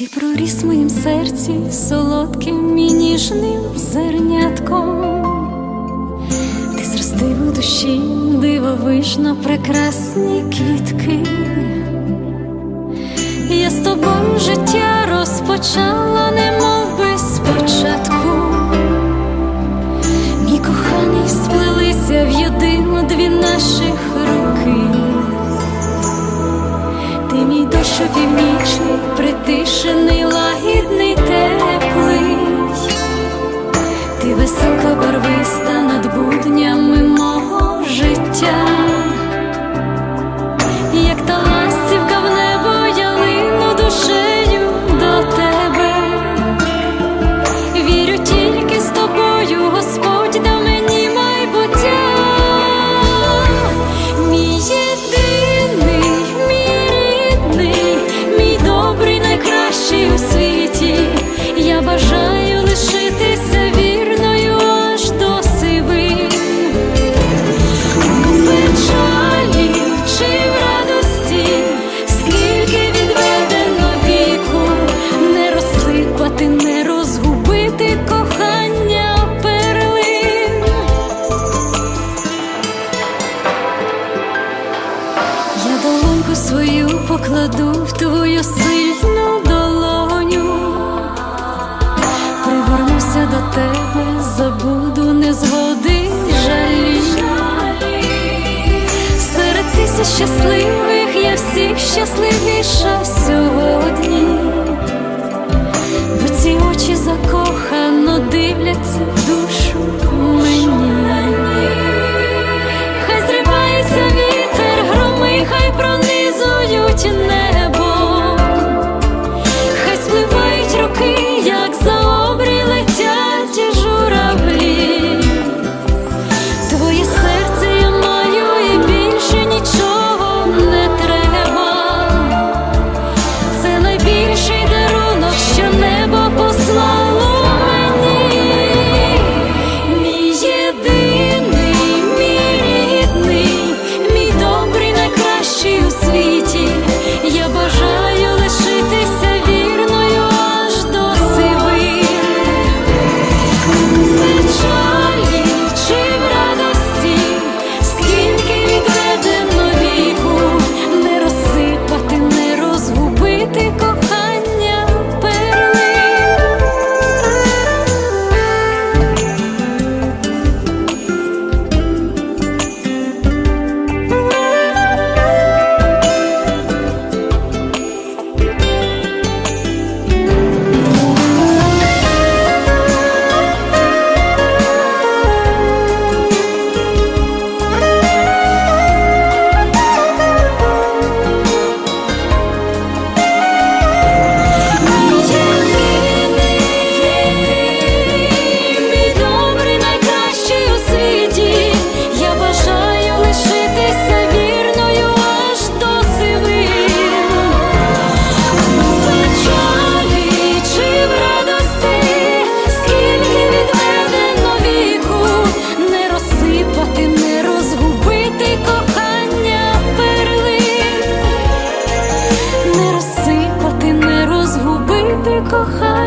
Ти проріс в моїм серці солодким і ніжним зернятком. Ти зростив у душі дивовижно прекрасні квітки. Я з тобою життя розпочала, немов би спочатку. Долоньку свою покладу в твою сильну долоню, пригорнуся до тебе, забуду незгоди жалі. Серед тисяч щасливих я всіх щасливіша сьогодні, бо ці очі закохано 好。